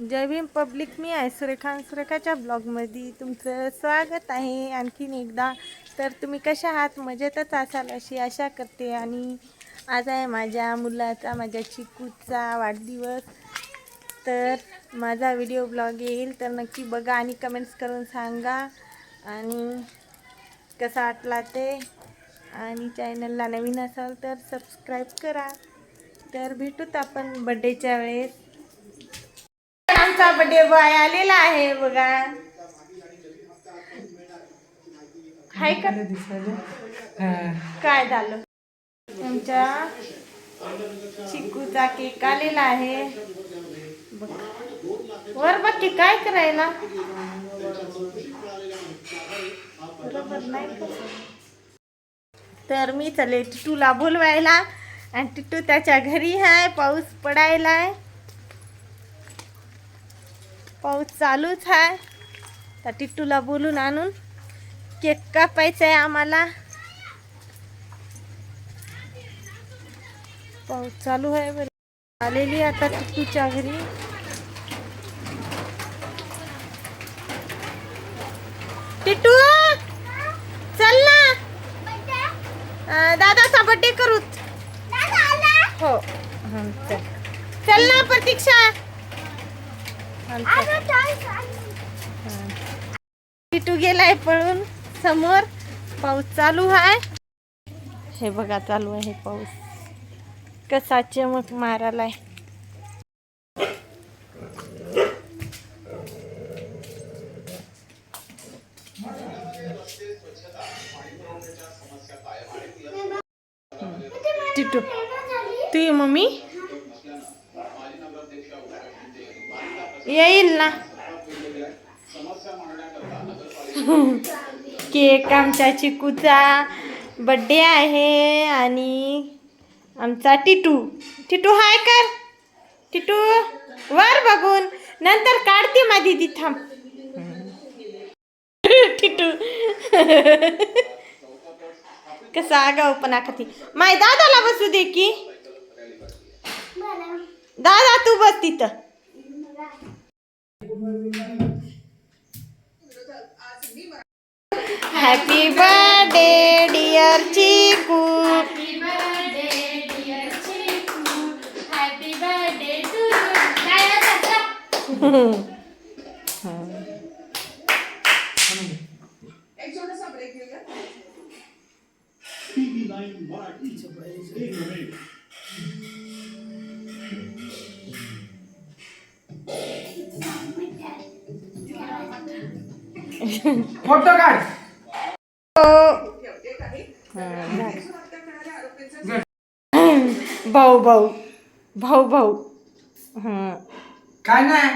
जय Bhim public मी आहे सुरेखा. सुरेखाच्या ब्लॉगमध्ये तुमचं स्वागत आहे. आणखीन एकदा तर तुम्ही कशा आहात? मजेतच असाल अशी आशा करते. आणि आज आहे माझ्या मुलाचा माझ्या चिकूचा वाढदिवस. तर माझा व्हिडिओ ब्लॉग येईल तर नक्की बघा आणि कमेंट्स करून सांगा. आणि कसा वाटला ते. आणि चॅनलला नवीन असाल तर सबस्क्राईब करा. तर भेटूत आपण बड्डेच्या वेळेस. आमचा बड्डे बॉय आलेला आहे बघा. हाय का? काय झालं? आमच्या चिकूचा केक आलेला आहे. वर बघ की काय करायला. बरोबर नाही? तर मी चले टिटूला बोलवायला. आणि टिटू त्याच्या घरी आहे पाऊस पडायलाय. पाऊस चालूच आहे. तर टिट्टूला बोलून आणून केक कापायचा आहे आम्हाला. पाऊस चालू आहे बरं आलेली आता टिट्टूच्या घरी. टिट्टू चल ना. दादाचा बड्डे करू. हो. चल ना प्रतीक्षा. हं, गेलाय पळून समोर. पाऊस चालू आहे हे बघा चालू आहे पाऊस. कसा चमक मारालाय. टिटू तू ये मम्मी. येईल ना. केक आमच्या चिकूचा बड्डे आहे आणि आमचा टिटू. टिटू हाय कर. टिटू वर बघून. नंतर काढते माझी ती थांब. टिटू. कसा आगाऊपणा खाती माय दादाला बसू दे की. दादा तू बस तिथं. Happy birthday dear Chiku photo काढ भाऊ भाऊ. भाऊ भाऊ. हं. काय नाही.